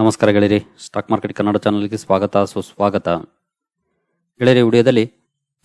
ನಮಸ್ಕಾರ ಗೆಳೆಯರಿ. Stock market Kannada ಚಾನಲ್ಗೆ ಸ್ವಾಗತ, ಸುಸ್ವಾಗತ. ಗೆಳೆಯರಿ, ವಿಡಿಯೋದಲ್ಲಿ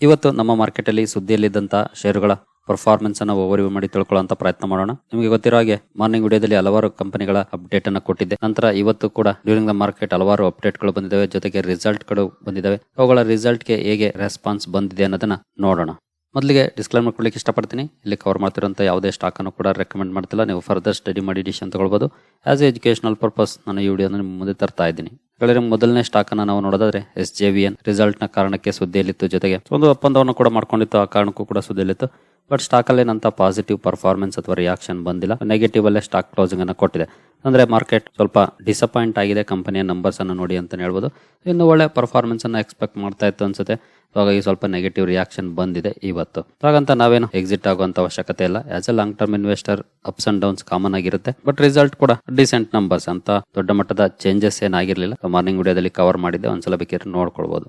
ಇವತ್ತು ನಮ್ಮ ಮಾರ್ಕೆಟಲ್ಲಿ ಸುದ್ದಿಯಲ್ಲಿದ್ದಂಥ ಷೇರುಗಳ ಪರ್ಫಾರ್ಮೆನ್ಸ್ ಅನ್ನು ಓವರ್ವ್ಯೂ ಮಾಡಿ ತಿಳ್ಕೊಳ್ಳುವಂತ ಪ್ರಯತ್ನ ಮಾಡೋಣ. ನಿಮಗೆ ಗೊತ್ತಿರೋ ಹಾಗೆ ಮಾರ್ನಿಂಗ್ ವಿಡಿಯೋದಲ್ಲಿ ಹಲವಾರು ಕಂಪನಿಗಳ ಅಪ್ಡೇಟ್ ಅನ್ನು ಕೊಟ್ಟಿದ್ದೆ. ನಂತರ ಇವತ್ತು ಕೂಡ ಡ್ಯೂರಿಂಗ್ ದ ಮಾರ್ಕೆಟ್ ಹಲವಾರು ಅಪ್ಡೇಟ್ಗಳು ಬಂದಿದ್ದಾವೆ. ಜೊತೆಗೆ ರಿಸಲ್ಟ್ಗಳು ಬಂದಿದ್ದಾವೆ. ಅವುಗಳ ರಿಸಲ್ಟ್ಗೆ ಹೇಗೆ ರೆಸ್ಪಾನ್ಸ್ ಬಂದಿದೆ ಅನ್ನೋದನ್ನ ನೋಡೋಣ. ಮೊದಲಿಗೆ ಡಿಸ್ಕ್ಲೈಮ್ ಮಾಡ್ಕೊಳ್ಳಿಕ್ಕೆ ಇಷ್ಟಪಡ್ತೀನಿ. ಇಲ್ಲಿ ಕವರ್ ಮಾಡ್ತಿರೋಂಥ ಯಾವುದೇ ಸ್ಟಾಕ್ ಅನ್ನು ಕೂಡ ರೆಕಮೆಂಡ್ ಮಾಡ್ತಿಲ್ಲ. ನೀವು ಫರ್ದರ್ ಸ್ಟಡಿ ಮಾಡಿ ಡಿಸಿಷನ್ ತಗೊಳ್ಬೋದು. ಆಸ್ ಎ ಎಜುಕೇಶನಲ್ ಪರ್ಪಸ್ ನಾನು ಈ ವಿಡಿಯೋನ ನಿಮ್ಮ ಮುಂದೆ ತರ್ತಾ ಇದ್ದೀನಿ. ಗೆಳೆಯರೆ ಮೊದಲನೇ ಸ್ಟಾಕನ್ನು ನಾವು ನೋಡೋದಾದ್ರೆ ಎಸ್ ಜೆ ವಿ ಎನ್ ರಿಸಲ್ಟ್ನ ಕಾರಣಕ್ಕೆ ಸುದ್ದಿಯಲ್ಲಿತ್ತು ಜೊತೆಗೆ. ಒಂದು ಒಪ್ಪಂದವನ್ನು ಕೂಡ ಮಾಡ್ಕೊಂಡಿತ್ತು. ಆ ಕಾರಣಕ್ಕೂ ಕೂಡ ಸುದ್ದಿಯಲ್ಲಿತ್ತು. ಬಟ್ ಸ್ಟಾಕ್ ಅಲ್ಲಿ ನಂತ ಪಾಸಿಟಿವ್ ಪರ್ಫಾರ್ಮೆನ್ಸ್ ಅಥವಾ ರಿಯಾಕ್ಷನ್ ಬಂದಿಲ್ಲ. ನೆಗೆಟಿವ್ ಅಲ್ಲೇ ಸ್ಟಾಕ್ ಕ್ಲೋಸಿಂಗ್ ಅನ್ನು ಕೊಟ್ಟಿದೆ. ಅಂದ್ರೆ ಮಾರ್ಕೆಟ್ ಸ್ವಲ್ಪ ಡಿಸಪಾಯಿಂಟ್ ಆಗಿದೆ ಕಂಪನಿಯ ನಂಬರ್ಸ್ ಅನ್ನು ನೋಡಿ ಅಂತ ಹೇಳ್ಬೋದು. ಇನ್ನು ಒಳ್ಳೆ ಪರ್ಫಾರ್ಮೆನ್ಸ್ ಅನ್ನ ಎಕ್ಸ್ಪೆಕ್ಟ್ ಮಾಡ್ತಾ ಇತ್ತು ಅನ್ಸುತ್ತೆ. ಹಾಗಾಗಿ ಸ್ವಲ್ಪ ನೆಗೆಟಿವ್ ರಿಯಾಕ್ಷನ್ ಬಂದಿದೆ ಇವತ್ತು. ಹಾಗಂತ ನಾವೇನು ಎಕ್ಸಿಟ್ ಆಗುವಂತ ಅವಶ್ಯಕತೆ ಇಲ್ಲ. As a long term investor ups and downs common ಆಗಿರುತ್ತೆ. ಬಟ್ ರಿಸಲ್ಟ್ ಕೂಡ ಡಿಸೆಂಟ್ ನಂಬರ್ಸ್ ಅಂತ ದೊಡ್ಡ ಮಟ್ಟದ ಚೇಂಜಸ್ ಏನಾಗಿರ್ಲಿಲ್ಲ. ಮಾರ್ನಿಂಗ್ ವಿಡಿಯೋದಲ್ಲಿ ಕವರ್ ಮಾಡಿದ್ದೆ. ಒಂದ್ಸಲ ಬೇಕಿದ್ರೆ ನೋಡ್ಕೊಳ್ಬಹುದು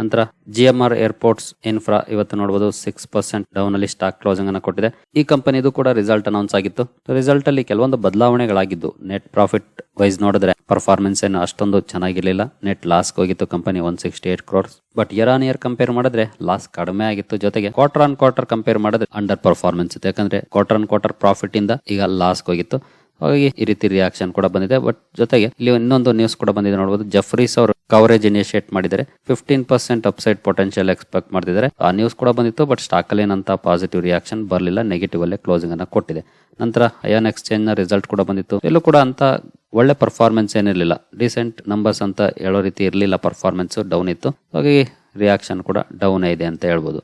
ನಂತರ G M R airports infra ಇವತ್ತು ನೋಡಬಹುದು ಸಿಕ್ಸ್ ಪರ್ಸೆಂಟ್ ಡೌನ್ ಅಲ್ಲಿ ಸ್ಟಾಕ್ ಕ್ಲೋಸಿಂಗ್ ಅನ್ನು ಕೊಟ್ಟಿದೆ. ಈ ಕಂಪನಿದು ಕೂಡ ರಿಸಲ್ಟ್ ಅನೌನ್ಸ್ ಆಗಿತ್ತು. ರಿಸಲ್ಟ್ ಅಲ್ಲಿ ಕೆಲವೊಂದು ಬದಲಾವಣೆಗಳಾಗಿದ್ದು ನೆಟ್ ಪ್ರಾಫಿಟ್ ವೈಸ್ ನೋಡಿದ್ರೆ ಪರ್ಫಾರ್ಮೆನ್ಸ್ ಏನು ಅಷ್ಟೊಂದು ಚೆನ್ನಾಗಿರ್ಲಿಲ್ಲ. ನೆಟ್ ಲಾಸ್ ಹೋಗಿತ್ತು company one sixty eight crores but year on year compare ಮಾಡಿದ್ರೆ ಲಾಸ್ ಕಡಿಮೆ ಆಗಿತ್ತು ಜೊತೆಗೆ ಕ್ವಾರ್ಟರ್ ಆನ್ ಕ್ವಾರ್ಟರ್ ಕಂಪೇರ್ ಮಾಡಿದ್ರೆ ಅಂಡರ್ ಪರ್ಫಾರ್ಮೆನ್ಸ್ ಇತ್ತು. ಯಾಕಂದ್ರೆ ಕ್ವಾರ್ಟರ್ ಆನ್ ಕ್ವಾರ್ಟರ್ ಪ್ರಾಫಿಟ್ ಇಂದ ಈಗ ಲಾಸ್ ಹೋಗಿತ್ತು. ಹಾಗಾಗಿ ಈ ರೀತಿ ರಿಯಾಕ್ಷನ್ ಕೂಡ ಬಂದಿದೆ. ಬಟ್ ಜೊತೆಗೆ ಇಲ್ಲಿ ಇನ್ನೊಂದು ನ್ಯೂಸ್ ಕೂಡ ಬಂದಿದೆ ನೋಡಬಹುದು ಜಫ್ರೀಸ್ ಅವರು ಕವರೇಜ್ ಇನಿಷಿಯೇಟ್ ಮಾಡಿದರೆ fifteen percent upside potential expect ಮಾಡ್ತಿದ್ದಾರೆ. ಆ ನ್ಯೂಸ್ ಕೂಡ ಬಂದಿತ್ತು ಬಟ್ ಸ್ಟಾಕ್ ಅಲ್ಲಿ ಏನಂತ ಪಾಸಿಟಿವ್ ರಿಯಾಕ್ಷನ್ ಬರಲಿಲ್ಲ. ನೆಗೆಟಿವ್ ಅಲ್ಲೇ ಕ್ಲೋಸಿಂಗ್ ಅನ್ನ ಕೊಟ್ಟಿದೆ. ನಂತರ ಅಯಾನ್ ಎಕ್ಸ್ಚೇಂಜ್ನ ರಿಸಲ್ಟ್ ಕೂಡ ಬಂದಿತ್ತು. ಎಲ್ಲೂ ಕೂಡ ಅಂತ ಒಳ್ಳೆ ಪರ್ಫಾರ್ಮೆನ್ಸ್ ಏನಿರಲಿಲ್ಲ. ರೀಸೆಂಟ್ ನಂಬರ್ಸ್ ಅಂತ ಹೇಳೋ ರೀತಿ ಇರಲಿಲ್ಲ ಪರ್ಫಾರ್ಮೆನ್ಸ್ ಡೌನ್ ಇತ್ತು. ಹಾಗಾಗಿ ರಿಯಾಕ್ಷನ್ ಕೂಡ ಡೌನ್ ಇದೆ ಅಂತ ಹೇಳ್ಬೋದು.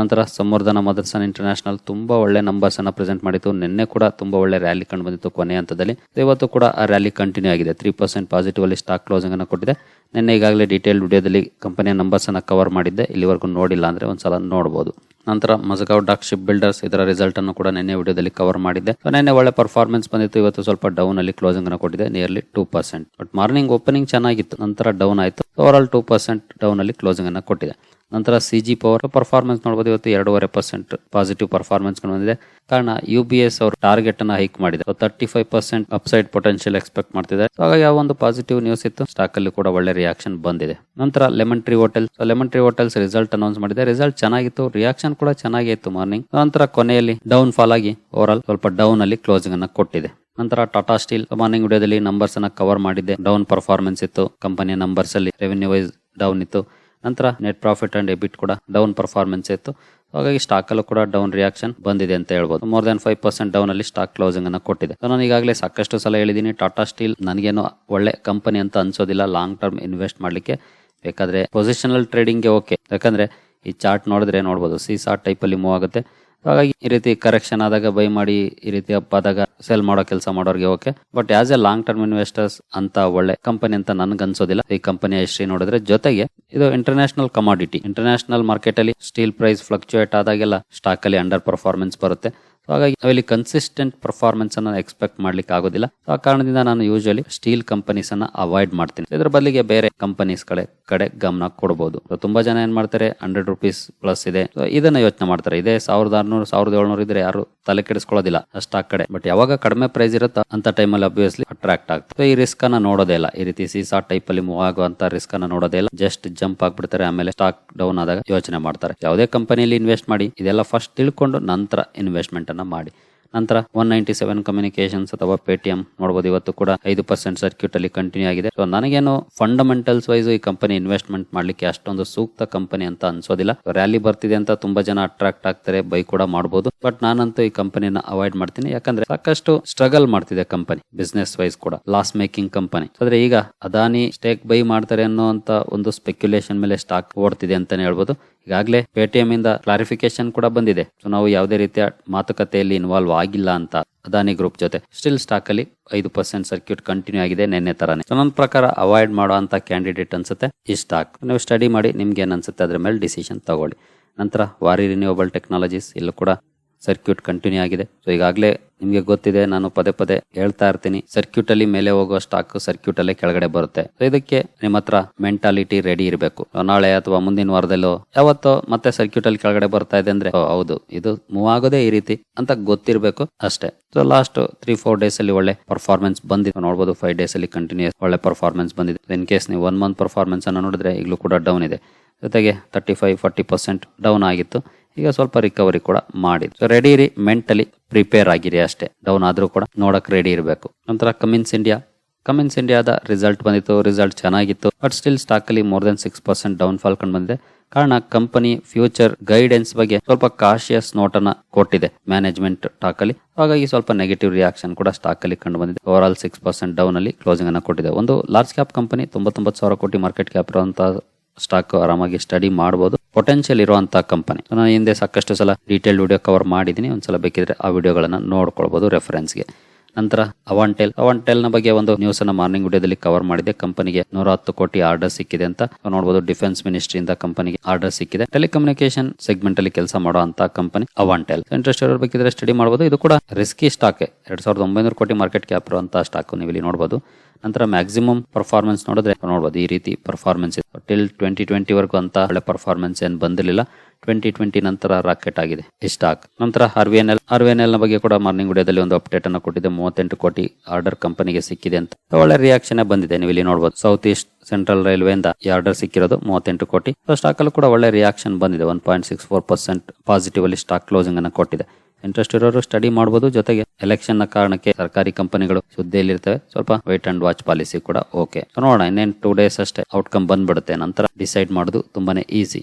ನಂತರ ಸಂವರ್ಧನ ಮದರ್ಸನ್ ಇಂಟರ್ನ್ಯಾಷನಲ್ ತುಂಬಾ ಒಳ್ಳೆ ನಂಬರ್ಸ್ ಅನ್ನ ಪ್ರೆಸೆಂಟ್ ಮಾಡಿತ್ತು. ನಿನ್ನೆ ಕೂಡ ತುಂಬಾ ಒಳ್ಳೆ ರ್ಯಾಲಿ ಕಂಡು ಬಂದಿತ್ತು ಕೊನೆ ಹಂತದಲ್ಲಿ. ಇವತ್ತು ಕೂಡ ಆ ರ್ಯಾಲಿ ಕಂಟಿನ್ಯೂ ಆಗಿದೆ. ತ್ರೀ ಪರ್ಸೆಂಟ್ ಪಾಸಿಟಿವ್ ಅಲ್ಲಿ ಸ್ಟಾಕ್ ಕ್ಲೋಸಿಂಗ್ ಅನ್ನು ಕೊಟ್ಟಿದೆ. ನಿನ್ನೆ ಈಗಾಗಲೇ ಡೀಟೇಲ್ ವಿಡಿಯೋದಲ್ಲಿ ಕಂಪನಿಯ ನಂಬರ್ಸ್ ಅನ್ನ ಕವರ್ ಮಾಡಿದ್ದೆ. ಇಲ್ಲಿವರೆಗೂ ನೋಡಿಲ್ಲ ಅಂದ್ರೆ ಒಂದ್ಸಲ ನೋಡಬಹುದು ನಂತರ ಮಜಗಾವ್ ಡಾಕ್ ಶಿಪ್ ಬಿಲ್ಡರ್ಸ್ ಇದರ ರಿಸಲ್ಟ್ ಅನ್ನು ಕೂಡ ನಿನ್ನೆ ವಿಡಿಯೋದಲ್ಲಿ ಕವರ್ ಮಾಡಿದ್ದೆ. ನಿನ್ನೆ ಒಳ್ಳೆ ಪರ್ಫಾರ್ಮೆನ್ಸ್ ಬಂದಿತ್ತು. ಇವತ್ತು ಸ್ವಲ್ಪ ಡೌನ್ ಅಲ್ಲಿ ಕ್ಲೋಸಿಂಗ್ ಅನ್ನು ಕೊಟ್ಟಿದೆ. Nearly two percent but morning opening ಚೆನ್ನಾಗಿತ್ತು. ನಂತರ ಡೌನ್ ಆಯಿತು. Over all two percent down ಅಲ್ಲಿ ಕ್ಲೋಸಿಂಗ್ ಅನ್ನು ಕೊಟ್ಟಿದೆ. ನಂತರ ಸಿ ಜಿ ಪವರ್ ಪರ್ಫಾರ್ಮೆನ್ಸ್ ನೋಡಬಹುದು ಇವತ್ತು ಎರಡೂವರೆ ಪರ್ಸೆಂಟ್ ಪಾಸಿಟಿವ್ ಪರ್ಫಾರ್ಮೆನ್ಸ್ ಬಂದಿದೆ. ಕಾರಣ ಯು ಬಿ ಎಸ್ ಅವರು ಟಾರ್ಗೆಟ್ ಅನ್ನ ಹೈಕ್ ಮಾಡಿದೆ thirty five percent upside potential expect ಮಾಡ್ತಿದ್ದಾರೆ. So, ಹಾಗಾಗಿ ಯಾವ ಒಂದು ಪಾಸಿಟಿವ್ ನ್ಯೂಸ್ ಇತ್ತು. ಸ್ಟಾಕ್ ಅಲ್ಲಿ ಕೂಡ ಒಳ್ಳೆ ರಿಯಾಕ್ಷನ್ ಬಂದಿದೆ. ನಂತರ lemon tree hotel lemon tree hotels result announce ಮಾಡಿದೆ ರಿಸಲ್ಟ್ ಚೆನ್ನಾಗಿತ್ತು. ರಿಯಾಕ್ಷನ್ ಕೂಡ ಚೆನ್ನಾಗಿತ್ತು ಮಾರ್ನಿಂಗ್ ನಂತರ ಕೊನೆಯಲ್ಲಿ ಡೌನ್ ಫಾಲ್ ಆಗಿ ಓವರ್ ಸ್ವಲ್ಪ ಡೌನ್ ಅಲ್ಲಿ ಕ್ಲೋಸಿಂಗ್ ಅನ್ನ ಕೊಟ್ಟಿದೆ. ನಂತರ ಟಾಟಾ ಸ್ಟೀಲ್ ಮಾರ್ನಿಂಗ್ ವಿಡಿಯೋದಲ್ಲಿ ನಂಬರ್ಸ್ ಅನ್ನ ಕವರ್ ಮಾಡಿದ್ದೆ. ಡೌನ್ ಪರ್ಫಾರ್ಮೆನ್ಸ್ ಇತ್ತು. ಕಂಪನಿಯ ನಂಬರ್ಸ್ ಅಲ್ಲಿ ರೆವೆನ್ಯೂ ವೈಸ್ ಡೌನ್ ಇತ್ತು. ನಂತರ ನೆಟ್ ಪ್ರಾಫಿಟ್ ಅಂಡ್ ಎಬಿಟ್ ಕೂಡ ಡೌನ್ ಪರ್ಫಾರ್ಮೆನ್ಸ್ ಇತ್ತು. ಹಾಗಾಗಿ ಸ್ಟಾಕ್ ಅಲ್ಲೂ ಕೂಡ ಡೌನ್ ರಿಯಾಕ್ಷನ್ ಬಂದಿದೆ ಅಂತ ಹೇಳ್ಬೋದು. More than five percent down ಅಲ್ಲಿ ಸ್ಟಾಕ್ ಕ್ಲೋಸಿಂಗ್ ಅನ್ನು ಕೊಟ್ಟಿದೆ. ನಾನು ಈಗಾಗಲೇ ಸಾಕಷ್ಟು ಸಲ ಹೇಳಿದ್ದೀನಿ ಟಾಟಾ ಸ್ಟೀಲ್ ನನಗೇನು ಒಳ್ಳೆ ಕಂಪನಿ ಅಂತ ಅನ್ಸೋದಿಲ್ಲ. ಲಾಂಗ್ ಟರ್ಮ್ ಇನ್ವೆಸ್ಟ್ ಮಾಡಲಿಕ್ಕೆ. ಬೇಕಾದ್ರೆ ಪೊಸಿಷನಲ್ ಟ್ರೇಡಿಂಗ್ಗೆ ಓಕೆ ಯಾಕಂದ್ರೆ ಈ ಚಾರ್ಟ್ ನೋಡಿದ್ರೆ ನೋಡ್ಬೋದು. ಸಿ ಸಾರ್ಟ್ ಟೈಪ್ ಅಲ್ಲಿ ಮೂವ್ ಆಗುತ್ತೆ. ಹಾಗಾಗಿ ಈ ರೀತಿ ಕರೆಕ್ಷನ್ ಆದಾಗ ಬೈ ಮಾಡಿ ಈ ರೀತಿ ಅಪ್ ಆದಾಗ ಸೆಲ್ ಮಾಡೋ ಕೆಲಸ ಮಾಡೋರಿಗೆ okay but as a long term investors ಅಂತ ಒಳ್ಳೆ ಕಂಪನಿ ಅಂತ ನನ್ಗೆ ಅನ್ಸೋದಿಲ್ಲ ಈ ಕಂಪನಿಯ ಹಿಸ್ಟ್ರಿ ನೋಡಿದ್ರೆ ಜೊತೆಗೆ ಇದು ಇಂಟರ್ನ್ಯಾಷನಲ್ ಕಮಾಡಿಟಿ ಇಂಟರ್ನ್ಯಾಷನಲ್ ಮಾರ್ಕೆಟ್ ಅಲ್ಲಿ ಸ್ಟೀಲ್ ಪ್ರೈಸ್ ಫ್ಲಕ್ಚುಯೇಟ್ ಆದಾಗೆಲ್ಲ ಸ್ಟಾಕ್ ಅಲ್ಲಿ ಅಂಡರ್ ಪರ್ಫಾರ್ಮೆನ್ಸ್ ಬರುತ್ತೆ. So, ಹಾಗಾಗಿ ನಾವಿಲ್ಲಿ ಕನ್ಸಿಸ್ಟೆಂಟ್ ಪರ್ಫಾರ್ಮೆನ್ಸ್ ಅನ್ನ ಎಕ್ಸ್ಪೆಕ್ಟ್ ಮಾಡ್ಲಿಕ್ಕೆ ಆಗೋದಿಲ್ಲ. ಸೊ ಆ ಕಾರಣದಿಂದ ನಾನು ಯೂಶಲಿ ಸ್ಟೀಲ್ ಕಂಪನೀಸ್ ಅನ್ನ ಅವಾಯ್ಡ್ ಮಾಡ್ತೀನಿ. ಇದರ ಬದಲಿಗೆ ಬೇರೆ ಕಂಪನೀಸ್ ಕಡೆ ಕಡೆ ಗಮನ ಕೊಡಬಹುದು ತುಂಬಾ ಜನ ಏನ್ ಮಾಡ್ತಾರೆ? ಹಂಡ್ರೆಡ್ ರುಪೀಸ್ ಪ್ಲಸ್ ಇದೆ. ಇದನ್ನ ಯೋಚನೆ ಮಾಡ್ತಾರೆ. ಇದೇ ಸಾವಿರದ ಆರ್ನೂರು, ಸಾವಿರದ ಏಳ್ನೂರು ಇದ್ರೆ ಯಾರು ತಲೆ ಕೆಡಿಸ್ಕೊಳ್ಳೋದಿಲ್ಲ ಸ್ಟಾಕ್ ಕಡೆ. ಬಟ್ ಯಾವಾಗ ಕಡಿಮೆ ಪ್ರೈಸ್ ಇರುತ್ತೋ ಅಂತ ಟೈಮಲ್ಲಿ ಅಬ್ವಿಯಸ್ಲಿ ಅಟ್ರಾಕ್ಟ್ ಆಗ್ತದೆ. ಈ ರಿಸ್ಕ್ ಅನ್ನ ನೋಡೋದೇ ಇಲ್ಲ. ಈ ರೀತಿ ಸೀಸಾ ಟೈಪ್ ಅಲ್ಲಿ ಮೂವ್ ಆಗುವಂತ ರಿಸ್ಕ್ ಅನ್ನ ನೋಡೋದೇ ಇಲ್ಲ. ಜಸ್ಟ್ ಜಂಪ್ ಆಗ್ಬಿಡ್ತಾರೆ, ಆಮೇಲೆ ಸ್ಟಾಕ್ ಡೌನ್ ಆದಾಗ ಯೋಚನೆ ಮಾಡ್ತಾರೆ. ಯಾವುದೇ ಕಂಪನಿಯಲ್ಲಿ ಇನ್ವೆಸ್ಟ್ ಮಾಡಿ, ಇದೆಲ್ಲ ಫಸ್ಟ್ ತಿಳ್ಕೊಂಡು ನಂತರ ಇನ್ವೆಸ್ಟ್ಮೆಂಟ್ ಅನ್ನ ಮಾಡಿ. ನಂತರ ಒನ್ ನೈಂಟಿ ಸೆವೆನ್ ಕಮ್ಯುನಿಕೇಶನ್ಸ್ ಅಥವಾ ಪೇಟಿಎಂ ನೋಡಬಹುದು ಇವತ್ತು ಕೂಡ ಐದು ಪರ್ಸೆಂಟ್ ಸರ್ಕ್ಯೂಟ್ ಅಲ್ಲಿ ಕಂಟಿನ್ಯೂ ಆಗಿದೆ. ಸೊ ನನಗೇನು ಫಂಡಮೆಂಟಲ್ಸ್ ವೈಸ್ ಈ ಕಂಪನಿ ಇನ್ವೆಸ್ಟ್ಮೆಂಟ್ ಮಾಡ್ಲಿಕ್ಕೆ ಅಷ್ಟೊಂದು ಸೂಕ್ತ ಕಂಪನಿ ಅಂತ ಅನ್ಸೋದಿಲ್ಲ. ರ್ಯಾಲಿ ಬರ್ತಿದೆ ಅಂತ ತುಂಬಾ ಜನ ಅಟ್ರಾಕ್ಟ್ ಆಗ್ತಾರೆ ಬೈ ಕೂಡ ಮಾಡಬಹುದು ಬಟ್ ನಾನಂತೂ ಈ ಕಂಪನಿನ ಅವಾಯ್ಡ್ ಮಾಡ್ತೀನಿ. ಯಾಕಂದ್ರೆ ಸಾಕಷ್ಟು ಸ್ಟ್ರಗಲ್ ಮಾಡ್ತಿದೆ ಕಂಪನಿ ಬಿಸ್ನೆಸ್ ವೈಸ್ ಕೂಡ ಲಾಸ್ ಮೇಕಿಂಗ್ ಕಂಪನಿ ಆದ್ರೆ ಈಗ ಅದಾನಿ ಸ್ಟೇಕ್ ಬೈ ಮಾಡ್ತಾರೆ ಅನ್ನೋಂತ ಒಂದು ಸ್ಪೆಕ್ಯುಲೇಷನ್ ಮೇಲೆ ಸ್ಟಾಕ್ ಓಡ್ತಿದೆ ಅಂತಾನೆ ಹೇಳ್ಬೋದು. ಈಗಾಗಲೇ ಪೇಟಿಎಂ ಇಂದ ಕ್ಲಾರಿಫಿಕೇಶನ್ ಕೂಡ ಬಂದಿದೆ. ಸೊ ನಾವು ಯಾವುದೇ ರೀತಿಯ ಮಾತುಕತೆಯಲ್ಲಿ ಇನ್ವಾಲ್ವ್ ಆಗಿಲ್ಲ ಅಂತ ಅದಾನಿ ಗ್ರೂಪ್ ಜೊತೆ. ಸ್ಟಿಲ್ ಸ್ಟಾಕ್ ಅಲ್ಲಿ ಐದು ಪರ್ಸೆಂಟ್ ಸರ್ಕ್ಯೂಟ್ ಕಂಟಿನ್ಯೂ ಆಗಿದೆ ನಿನ್ನೆ ತರಾನೇ. ಸೊ ನನ್ನ ಪ್ರಕಾರ ಅವಾಯ್ಡ್ ಮಾಡೋ ಅಂತ ಕ್ಯಾಂಡಿಡೇಟ್ ಅನ್ಸುತ್ತೆ. ಈ ಸ್ಟಾಕ್ ನೀವು ಸ್ಟಡಿ ಮಾಡಿ ನಿಮ್ಗೆ ಏನ್ ಅನ್ಸುತ್ತೆ ಅದ್ರ ಮೇಲೆ ಡಿಸಿಷನ್ ತಗೊಳ್ಳಿ. ನಂತರ ವಾರಿ ರಿನ್ಯೂವಬಲ್ ಟೆಕ್ನಾಲಜೀಸ್ ಇಲ್ಲೂ ಕೂಡ ಸರ್ಕ್ಯೂಟ್ ಕಂಟಿನ್ಯೂ ಆಗಿದೆ. ಸೊ ಈಗಾಗಲೇ ನಿಮಗೆ ಗೊತ್ತಿದೆ, ನಾನು ಪದೇ ಪದೇ ಹೇಳ್ತಾ ಇರ್ತೀನಿ. ಸರ್ಕ್ಯೂಟ್ ಅಲ್ಲಿ ಮೇಲೆ ಹೋಗುವ ಸ್ಟಾಕ್ ಸರ್ಕ್ಯೂಟ್ ಅಲ್ಲೇ ಕೆಳಗಡೆ ಬರುತ್ತೆ. ಸೊ ಇದಕ್ಕೆ ನಿಮ್ಮ ಹತ್ರ ಮೆಂಟಾಲಿಟಿ ರೆಡಿ ಇರಬೇಕು. ನಾಳೆ ಅಥವಾ ಮುಂದಿನ ವಾರದಲ್ಲೋ, ಯಾವತ್ತೋ ಮತ್ತೆ ಸರ್ಕ್ಯೂಟ್ ಅಲ್ಲಿ ಕೆಳಗಡೆ ಬರ್ತಾ ಇದೆ ಅಂದ್ರೆ ಹೌದು, ಇದು ಮೂವ್ ಆಗೋದೇ ಈ ರೀತಿ ಅಂತ ಗೊತ್ತಿರಬೇಕು ಅಷ್ಟೇ. So last three four days ಅಲ್ಲಿ ಒಳ್ಳೆ ಪರ್ಫಾರ್ಮೆನ್ಸ್ ಬಂದಿದೆ ನೋಡಬಹುದು ಫೈವ್ ಡೇಸ್ ಅಲ್ಲಿ ಕಂಟಿನ್ಯೂಸ್ ಒಳ್ಳೆ ಪರ್ಫಾರ್ಮೆನ್ಸ್ ಬಂದಿದೆ. ಇನ್ ಕೇಸ್ ನೀವು ಒನ್ ಮಂತ್ ಪರ್ಫಾರ್ಮೆನ್ಸ್ ಅನ್ನು ನೋಡಿದ್ರೆ, ಈಗಲೂ ಕೂಡ ಡೌನ್ ಇದೆ. ಜೊತೆಗೆ thirty five forty percent down ಆಗಿತ್ತು. ಈಗ ಸ್ವಲ್ಪ ರಿಕವರಿ ಕೂಡ ಮಾಡಿ. ಸೊ ರೆಡಿ ಇರಿ ಮೆಂಟಲಿ ಪ್ರಿಪೇರ್ ಆಗಿರಿ ಅಷ್ಟೇ. ಡೌನ್ ಆದ್ರೂ ಕೂಡ ನೋಡಕ್ಕೆ ರೆಡಿ ಇರಬೇಕು. ನಂತರ ಕಮಿನ್ಸ್ ಇಂಡಿಯಾ ಕಮಿನ್ಸ್ ಇಂಡಿಯಾದ ರಿಸಲ್ಟ್ ಬಂದಿತ್ತು ರಿಸಲ್ಟ್ ಚೆನ್ನಾಗಿತ್ತು. ಬಟ್ ಸ್ಟಿಲ್ ಸ್ಟಾಕ್ ಅಲ್ಲಿ more than six percent down fall ಕಂಡು ಬಂದಿದೆ. ಕಾರಣ ಕಂಪನಿ ಫ್ಯೂಚರ್ ಗೈಡೆನ್ಸ್ ಬಗ್ಗೆ ಸ್ವಲ್ಪ ಕಾಶಿಯಸ್ ನೋಟ್ ಅನ್ನ ಕೊಟ್ಟಿದೆ ಮ್ಯಾನೇಜ್ಮೆಂಟ್ ಟಾಕ್ ಅಲ್ಲಿ. ಹಾಗಾಗಿ ಸ್ವಲ್ಪ ನೆಗೆಟಿವ್ ರಿಯಾಕ್ಷನ್ ಕೂಡ ಸ್ಟಾಕ್ ಅಲ್ಲಿ ಕಂಡು ಬಂದಿದೆ. Over all six percent down ಅಲ್ಲಿ ಕ್ಲೋಸಿಂಗ್ ಅನ್ನ ಕೊಟ್ಟಿದೆ. ಒಂದು ಲಾರ್ಜ್ ಕ್ಯಾಪ್ ಕಂಪನಿ ತೊಂಬತ್ತೊಂಬತ್ತು ಸಾವಿರ ಕೋಟಿ ಮಾರ್ಕೆಟ್ ಕ್ಯಾಪ್ ಇರುವಂತಹ ಸ್ಟಾಕ್ ಆರಾಮಾಗಿ ಸ್ಟಡಿ ಮಾಡಬಹುದು ಪೊಟೆನ್ಶಿಯಲ್ ಇರುವಂತಹ ಕಂಪನಿ ನಾನು ಹಿಂದೆ ಸಾಕಷ್ಟು ಸಲ ಡೀಟೇಲ್ ವಿಡಿಯೋ ಕವರ್ ಮಾಡಿದ್ದೀನಿ. ಒಂದ್ಸಲ ಬೇಕಿದ್ರೆ ಆ ವಿಡಿಯೋಗಳನ್ನ ನೋಡ್ಕೊಳ್ಬಹುದು ರೆಫರೆನ್ಸ್ಗೆ ನಂತರ ಅವಾಂಟೆಲ್ ಅವಾಂಟೆಲ್ನ ಬಗ್ಗೆ ಒಂದು ನ್ಯೂಸ್ ಅನ್ನ ಮಾರ್ನಿಂಗ್ ವಿಡಿಯೋದಲ್ಲಿ ಕವರ್ ಮಾಡಿದೆ. ಕಂಪನಿಗೆ ನೂರ ಹತ್ತು ಕೋಟಿ ಆರ್ಡರ್ ಸಿಕ್ಕಿದೆ ಅಂತ ನೋಡಬಹುದು ಡಿಫೆನ್ಸ್ ಮಿನಿಸ್ಟ್ರಿಯಿಂದ ಕಂಪನಿಗೆ ಆರ್ಡರ್ ಸಿಕ್ಕಿದೆ. ಟೆಲಿಕಮ್ಯುನಿಕೇಶನ್ ಸೆಗ್ಮೆಂಟ್ ಅಲ್ಲಿ ಕೆಲಸ ಮಾಡುವಂತಹ ಕಂಪನಿ ಅವಾಂಟೆಲ್ ಇಂಟ್ರೆಸ್ಟ್ ಇರೋರು ಬೇಕಿದ್ರೆ ಸ್ಟಡಿ ಮಾಡಬಹುದು ಇದು ಕೂಡ ರಿಸ್ಕಿ ಸ್ಟಾಕ್ ಎರಡ್ ಸಾವಿರದ ಒಂಬೈನೂರು ಕೋಟಿ ಮಾರ್ಕೆಟ್ ಕ್ಯಾಪ್ ಇರುವಂತಹ ಸ್ಟಾಕ್ ನೀವು ಇಲ್ಲಿ ನೋಡಬಹುದು ನಂತರ ಮ್ಯಾಕ್ಸಿಮಮ್ ಪರ್ಫಾರ್ಮೆನ್ಸ್ ನೋಡಿದ್ರೆ ನೋಡಬಹುದು ಈ ರೀತಿ ಪರ್ಫಾರ್ಮೆನ್ಸ್ ಟಿಲ್ ಟ್ವೆಂಟಿ ಟ್ವೆಂಟಿ ವರ್ಗೂ ಅಂತ ಒಳ್ಳೆ ಪರ್ಫಾರ್ಮೆನ್ಸ್ ಏನ್ ಬಂದಿರಲಿಲ್ಲ. ಟ್ವೆಂಟಿ ಟ್ವೆಂಟಿ ನಂತರ ರಾಕೆಟ್ ಆಗಿದೆ. ಈ ಸ್ಟಾಕ್ ನಂತರ R V N L R V N ಎಲ್ನ ಬಗ್ಗೆ ಕೂಡ ಮಾರ್ನಿಂಗ್ ವಿಡಿಯೋದಲ್ಲಿ ಒಂದು ಅಪ್ಡೇಟ್ ಅನ್ನು ಕೊಟ್ಟಿದೆ ಮೂವತ್ತೆಂಟು ಕೋಟಿ ಆರ್ಡರ್ ಕಂಪನಿಗೆ ಸಿಕ್ಕಿದೆ ಅಂತ. ಒಳ್ಳೆ ರಿಯಾಕ್ಷನ್ ಬಂದಿದೆ. ನೀವು ಇಲ್ಲಿ ನೋಡಬಹುದು ಸೌತ್ ಈಸ್ಟ್ ಸೆಂಟ್ರಲ್ ರೈಲ್ವೆ ಇಂದ ಈ ಆರ್ಡರ್ ಸಿಕ್ಕಿರೋದು ಮೂವತ್ತೆಂಟು ಕೋಟಿ. ಸ್ಟಾಕ್ ಅಲ್ಲೂ ಕೂಡ ಒಳ್ಳೆ ರಿಯಾಕ್ಷನ್ ಬಂದಿದೆ. One point six four percent positive ಅಲ್ಲಿ ಸ್ಟಾಕ್ ಕ್ಲೋಸಿಂಗ್ ಅನ್ನು ಕೊಟ್ಟಿದೆ. ಇಂಟ್ರೆಸ್ಟ್ ಇರೋರು ಸ್ಟಡಿ ಮಾಡಬಹುದು ಜೊತೆಗೆ ಎಲೆಕ್ಷನ್ನ ಕಾರಣಕ್ಕೆ ಸರ್ಕಾರಿ ಕಂಪನಿಗಳು ಸುದ್ದಿಯಲ್ಲಿರ್ತವೆ. ಸ್ವಲ್ಪ ವೈಟ್ ಅಂಡ್ ವಾಚ್ ಪಾಲಿಸಿ ಕೂಡ ಓಕೆ ನೋಡೋಣ, ಇನ್ನೇನು ಟೂ ಡೇಸ್ ಅಷ್ಟೇ ಔಟ್ಕಮ್ ಬಂದ್ಬಿಡುತ್ತೆ. ನಂತರ ಡಿಸೈಡ್ ಮಾಡೋದು ತುಂಬಾನೇ ಈಸಿ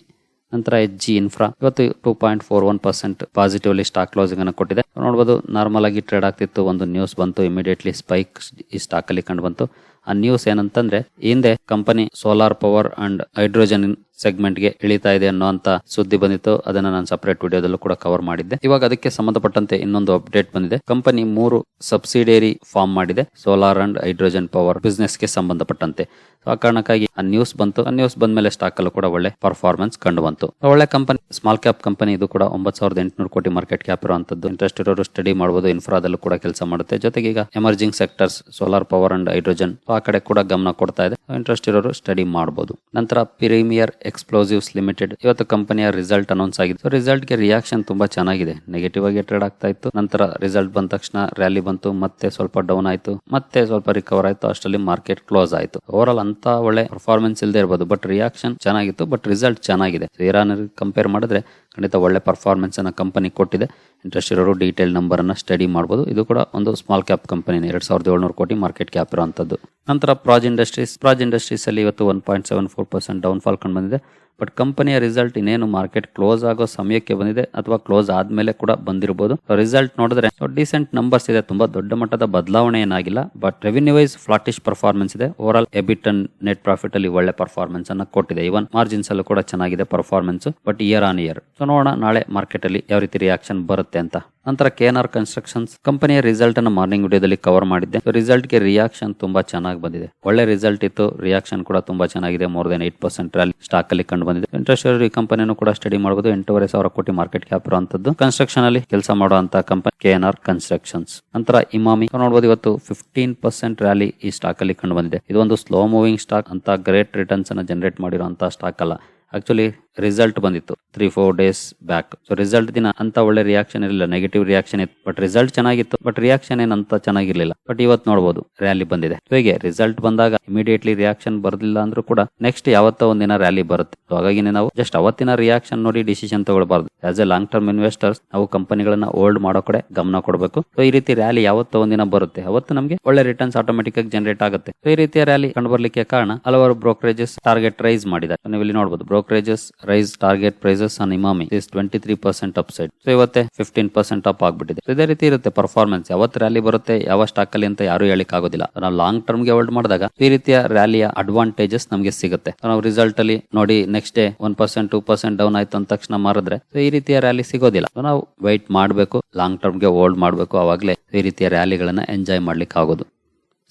ನಂತರ ಎಚ್ ಜಿ ಇನ್ಫ್ರಾ ಇವತ್ತು two point four one percent positively stock closing ಅನ್ನು ಕೊಟ್ಟಿದೆ. ನೋಡಬಹುದು ನಾರ್ಮಲ್ ಆಗಿ ಟ್ರೇಡ್ ಆಗ್ತಿತ್ತು. ಒಂದು ನ್ಯೂಸ್ ಬಂತು ಇಮಿಡಿಯೇಟ್ಲಿ ಸ್ಪೈಕ್ ಈ ಸ್ಟಾಕ್ ಅಲ್ಲಿ ಕಂಡು ಬಂತು. ಆ ನ್ಯೂಸ್ ಏನಂತಂದ್ರೆ, ಹಿಂದೆ company solar power and hydrogen ಸೆಗ್ಮೆಂಟ್ಗೆ ಇಳಿತಾ ಇದೆ ಅನ್ನುವಂತ ಸುದ್ದಿ ಬಂದಿತ್ತು. ಅದನ್ನ ನಾನು ಸಪರೇಟ್ ವಿಡಿಯೋದಲ್ಲೂ ಕೂಡ ಕವರ್ ಮಾಡಿದ್ದೆ. ಇವಾಗ ಅದಕ್ಕೆ ಸಂಬಂಧಪಟ್ಟಂತೆ ಇನ್ನೊಂದು ಅಪ್ಡೇಟ್ ಬಂದಿದೆ. ಕಂಪನಿ ಮೂರು ಸಬ್ಸಿಡಿಯರಿ ಫಾರ್ಮ್ ಮಾಡಿದೆ. ಸೋಲಾರ್ ಅಂಡ್ ಹೈಡ್ರೋಜನ್ ಪವರ್ ಬಿಸ್ನೆಸ್ಗೆ ಸಂಬಂಧಪಟ್ಟಂತೆ. ಆ ಕಾರಣಕ್ಕಾಗಿ ಆ ನ್ಯೂಸ್ ಬಂತು. ಆ ನ್ಯೂಸ್ ಬಂದ್ಮೇಲೆ ಸ್ಟಾಕ್ ಅಲ್ಲೂ ಕೂಡ ಒಳ್ಳೆ ಪರ್ಫಾರ್ಮೆನ್ಸ್ ಕಂಡು ಬಂತು. ಒಳ್ಳೆ ಕಂಪನಿ ಸ್ಮಾಲ್ ಕ್ಯಾಪ್ ಕಂಪನಿ ಇದು ಕೂಡ ಒಂಬತ್ತು ಸಾವಿರದ ಎಂಟುನೂರು ಕೋಟಿ ಮಾರ್ಕೆಟ್ ಕ್ಯಾಪ್ ಇರುವಂತದ್ದು ಇಂಟ್ರೆಸ್ಟ್ ಇರೋರು ಸ್ಟಡಿ ಮಾಡಬಹುದು ಇನ್ಫ್ರಾದಲ್ಲೂ ಕೂಡ ಕೆಲಸ ಮಾಡುತ್ತೆ. ಜೊತೆಗೆ ಈಗ emerging sectors solar power and hydrogen ಆ ಕಡೆ ಕೂಡ ಗಮನ ಕೊಡ್ತಾ ಇದೆ. ಇಂಟ್ರೆಸ್ಟ್ ಇರೋರು ಸ್ಟಡಿ ಮಾಡಬಹುದು ನಂತರ ಪ್ರೀಮಿಯರ್ ಎಕ್ಸ್ಪ್ಲೋಸಿವ್ಸ್ ಲಿಮಿಟೆಡ್ ಇವತ್ತು ಕಂಪನಿಯ ರಿಸಲ್ಟ್ ಅನೌನ್ಸ್ ಆಗಿದೆ. ಸೊ ರಿಸಲ್ಟ್ಗೆ ರಿಯಾಕ್ಷನ್ ತುಂಬಾ ಚೆನ್ನಾಗಿದೆ. ನೆಗೆಟಿವ್ ಆಗಿ ಟ್ರೇಡ್ ಆಗ್ತಾ ಇತ್ತು. ನಂತರ ರಿಸಲ್ಟ್ ಬಂದ ತಕ್ಷಣ ರ್ಯಾಲಿ ಬಂತು. ಮತ್ತೆ ಸ್ವಲ್ಪ ಡೌನ್ ಆಯ್ತು. ಮತ್ತೆ ಸ್ವಲ್ಪ ರಿಕವರ್ ಆಯ್ತು. ಅಷ್ಟರಲ್ಲಿ ಮಾರ್ಕೆಟ್ ಕ್ಲೋಸ್ ಆಯ್ತು. ಓವರ್ ಆಲ್ ಅಂತ ಒಳ್ಳೆ ಪರ್ಫಾರ್ಮೆನ್ಸ್ ಇಲ್ಲದೆ ಇರಬಹುದು ಬಟ್ ರಿಯಾಕ್ಷನ್ ಚೆನ್ನಾಗಿತ್ತು. ಬಟ್ ರಿಸಲ್ಟ್ ಚೆನ್ನಾಗಿದೆ. ಇರಾನ್ ಕಂಪೇರ್ ಮಾಡಿದ್ರೆ ಖಂಡಿತ ಒಳ್ಳೆ ಪರ್ಫಾರ್ಮೆನ್ಸ್ ಅನ್ನ ಕಂಪನಿ ಕೊಟ್ಟಿದೆ. ಇಂಟ್ರೆಸ್ಟ್ ಇರೋರು ಡೀಟೇಲ್ ನಂಬರ್ ಅನ್ನ ಸ್ಟಡಿ ಮಾಡಬಹುದು ಇದು ಕೂಡ ಒಂದು ಸ್ಮಾಲ್ ಕ್ಯಾಪ್ ಕಂಪನಿ ಎರಡು ಸಾವಿರದ ಏಳ್ನೂರು ಕೋಟಿ ಮಾರ್ಕೆಟ್ ಕ್ಯಾಪ್ ಇರುವಂಥದ್ದು ನಂತರ ಪ್ರಾಜ್ ಇಂಡಸ್ಟ್ರೀಸ್ ಪ್ರಾಜ್ ಇಂಡಸ್ಟ್ರೀಸ್ ಅಲ್ಲಿ ಇವತ್ತು one point seven four percent down fall ಕಂಡು ಬಂದಿದೆ. ಬಟ್ ಕಂಪನಿಯ ರಿಸಲ್ಟ್ ಇನ್ನೇನು ಮಾರ್ಕೆಟ್ ಕ್ಲೋಸ್ ಆಗೋ ಸಮಯಕ್ಕೆ ಬಂದಿದೆ ಅಥವಾ ಕ್ಲೋಸ್ ಆದ್ಮೇಲೆ ಕೂಡ ಬಂದಿರಬಹುದು ರಿಸಲ್ಟ್ ನೋಡಿದ್ರೆ ಡಿಸೆಂಟ್ ನಂಬರ್ಸ್ ಇದೆ, ತುಂಬಾ ದೊಡ್ಡ ಮಟ್ಟದ ಬದಲಾವಣೆ ಏನಾಗಿಲ್ಲ but revenue wise flattish performance ಇದೆ. Over all EBIT and net profit ಅಲ್ಲಿ ಒಳ್ಳೆ ಪರ್ಫಾರ್ಮೆನ್ಸ್ ಅನ್ನ ಕೊಟ್ಟಿದೆ. ಇವನ್ ಮಾರ್ಜಿನ್ಸ್ ಅಲ್ಲೂ ಕೂಡ ಚೆನ್ನಾಗಿದೆ performance but year on year so ನೋಡೋಣ, ನಾಳೆ ಮಾರ್ಕೆಟ್ ಅಲ್ಲಿ ಯಾವ ರೀತಿ ರಿಯಾಕ್ಷನ್ ಬರುತ್ತೆ ಅಂತ. ನಂತರ ಕೆ ಎನ್ ಆರ್ ಕನ್ಸ್ಟ್ರಕ್ಷನ್ಸ್ ಕಂಪನಿಯ ರಿಸಲ್ಟ್ ಅನ್ನು ಮಾರ್ನಿಂಗ್ ವಿಡಿಯೋದಲ್ಲಿ ಕವರ್ ಮಾಡಿದ್ದೆ. ರಿಸಲ್ಟ್ಗೆ ರಿಯಾಕ್ಷನ್ ತುಂಬಾ ಚೆನ್ನಾಗಿ ಬಂದಿದೆ. ಒಳ್ಳೆ ರಿಸಲ್ಟ್ ಇತ್ತು. ರಿಯಾಕ್ಷನ್ ಕೂಡ ತುಂಬಾ ಚೆನ್ನಾಗಿದೆ. More than eight percent rally stock ಅಲ್ಲಿ ಕಂಡು ಬಂದಿದೆ. ಇಂಟ್ರೆಸ್ಟ್ ಈ ಕಂಪನಿಯನ್ನು ಕೂಡ ಸ್ಟಡಿ ಮಾಡಬಹುದು ಎಂಟೂವರೆ ಸಾವಿರ ಕೋಟಿ ಮಾರ್ಕೆಟ್ ಕ್ಯಾಪ್ ಇರುವಂತದ್ದು. ಕನ್ಸ್ಟ್ರಕ್ಷನ್ ಅಲ್ಲಿ ಕೆಲಸ ಮಾಡುವಂತಹ company K N R constructions ನಂತರ ಇಮಾಮಿ ನೋಡಬಹುದು ಇವತ್ತು ಫಿಫ್ಟೀನ್ ಪರ್ಸೆಂಟ್ ರ್ಯಾಲಿ ಈ ಸ್ಟಾಕ್ ಅಲ್ಲಿ ಕಂಡು ಬಂದಿದೆ. ಇದೊಂದು ಸ್ಲೋ ಮೂವಿಂಗ್ ಸ್ಟಾಕ್ ಅಂತ ಗ್ರೇಟ್ ರಿಟರ್ನ್ಸ್ ಅನ್ನು ಜನರೇಟ್ ಮಾಡಿರುವಂತಹ ಸ್ಟಾಕ್ ಅಲ್ಲ. ಆಕ್ಚುಲಿ ರಿಸಲ್ಟ್ ಬಂದಿತ್ತು. Three four days back so result ದಿನ ಅಂತ ಒಳ್ಳೆ ರಿಯಾಕ್ಷನ್ ಇರಲಿಲ್ಲ. ನೆಗೆಟಿವ್ ರಿಯಾಕ್ಷನ್ ಇತ್ತು. ಬಟ್ ರಿಸಲ್ಟ್ ಚೆನ್ನಾಗಿತ್ತು. ಬಟ್ ರಿಯಾಕ್ಷನ್ ಏನಂತ ಚೆನ್ನಾಗಿರ್ಲಿಲ್ಲ. ಬಟ್ ಇವತ್ತು ನೋಡಬಹುದು ರ್ಯಾಲಿ ಬಂದಿದೆ. ಹೇಗೆ ರಿಸಲ್ಟ್ ಬಂದಾಗ ಇಮಿಡಿಯೇಟ್ಲಿ ರಿಯಾಕ್ಷನ್ ಬರಲಿಲ್ಲ ಅಂದ್ರೂ ಕೂಡ ನೆಕ್ಸ್ಟ್ ಯಾವತ್ತೋ ಒಂದಿನ ರ್ಯಾಲಿ ಬರುತ್ತೆ. ಸೊ ಹಾಗಾಗಿ ನಾವು ಜಸ್ಟ್ ಅವತ್ತಿನ ರಿಯಾಕ್ಷನ್ ನೋಡಿ decision ತಗೊಳ್ಬಾರ್ದು. As a long term investors ನಾವು ಕಂಪನಿಗಳನ್ನ ಹೋಲ್ಡ್ ಮಾಡೋ ಕಡೆ ಗಮನ ಕೊಡಬೇಕು. ಸೊ ಈ ರೀತಿ ರ್ಯಾಲಿ ಯಾವತ್ತೋ ಒಂದಿನ ಬರುತ್ತೆ. ಅವತ್ತು ನಮಗೆ ಒಳ್ಳೆ ರಿಟರ್ನ್ಸ್ ಆಟೋಮೆಟಿಕ್ ಆಗಿ ಜನರೇಟ್ ಆಗುತ್ತೆ. ಸೊ ಈ ರೀತಿಯ ರ್ಯಾಲಿ ಕಂಡು ಬರಲಿಕ್ಕೆ ಕಾರಣ ಹಲವಾರು ಬ್ರೋಕರೇಜಸ್ ಟಾರ್ಗೆಟ್ ರೈಸ್ ಮಾಡಿದ್ದಾರೆ. ನೀವು ಇಲ್ಲಿ ನೋಡಬಹುದು brokerages raise target prices on Emami is twenty three percent up side so ಇವತ್ತೆ ಫಿಫ್ಟೀನ್ ಪರ್ಸೆಂಟ್ ಅಪ್ ಆಗ್ಬಿಟ್ಟಿದೆ. ಇದೇ ರೀತಿ ಇರುತ್ತೆ ಪರ್ಫಾರ್ಮೆನ್ಸ್ ಯಾವತ್ತು ರ್ಯಾಲಿ ಬರುತ್ತೆ, ಯಾವ ಸ್ಟಾಕ್ ಅಲ್ಲಿ ಅಂತ ಯಾರು ಹೇಳಿಕ್ ಆಗೋದಿಲ್ಲ ನಾವು ಲಾಂಗ್ ಟರ್ಮ್ಗೆ ಹೋಲ್ಡ್ ಮಾಡಿದಾಗ, ಈ ರೀತಿಯ ರ್ಯಾಲಿಯ ಅಡ್ವಾಂಟೇಜಸ್ ನಮಗೆ ಸಿಗುತ್ತೆ. ನಾವು ರಿಸಲ್ಟ್ ಅಲ್ಲಿ ನೋಡಿ next day one percent two percent down ಆಯ್ತು ಅಂದ ತಕ್ಷಣ ಮಾರಿದ್ರೆ ಈ ರೀತಿಯ ರ್ಯಾಲಿ ಸಿಗೋದಿಲ್ಲ. ನಾವು ವೈಟ್ ಮಾಡಬೇಕು ಲಾಂಗ್ ಟರ್ಮ್ಗೆ ಹೋಲ್ಡ್ ಮಾಡಬೇಕು, ಅವಾಗಲೇ ಈ ರೀತಿಯ ರ್ಯಾಲಿಗಳನ್ನ ಎಂಜಾಯ್ ಮಾಡ್ಲಿಕ್ಕೆ ಆಗೋದು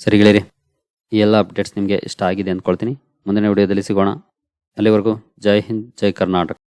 ಸರಿಗಳಿರಿ ಈ ಎಲ್ಲ ಅಪ್ಡೇಟ್ಸ್ ನಿಮಗೆ ಇಷ್ಟ ಆಗಿದೆ ಅಂದ್ಕೊಳ್ತೀನಿ ಮುಂದಿನ ವಿಡಿಯೋದಲ್ಲಿ ಸಿಗೋಣ. ಅಲ್ಲಿವರೆಗೂ ಜೈ ಹಿಂದ್ ಜೈ ಕರ್ನಾಟಕ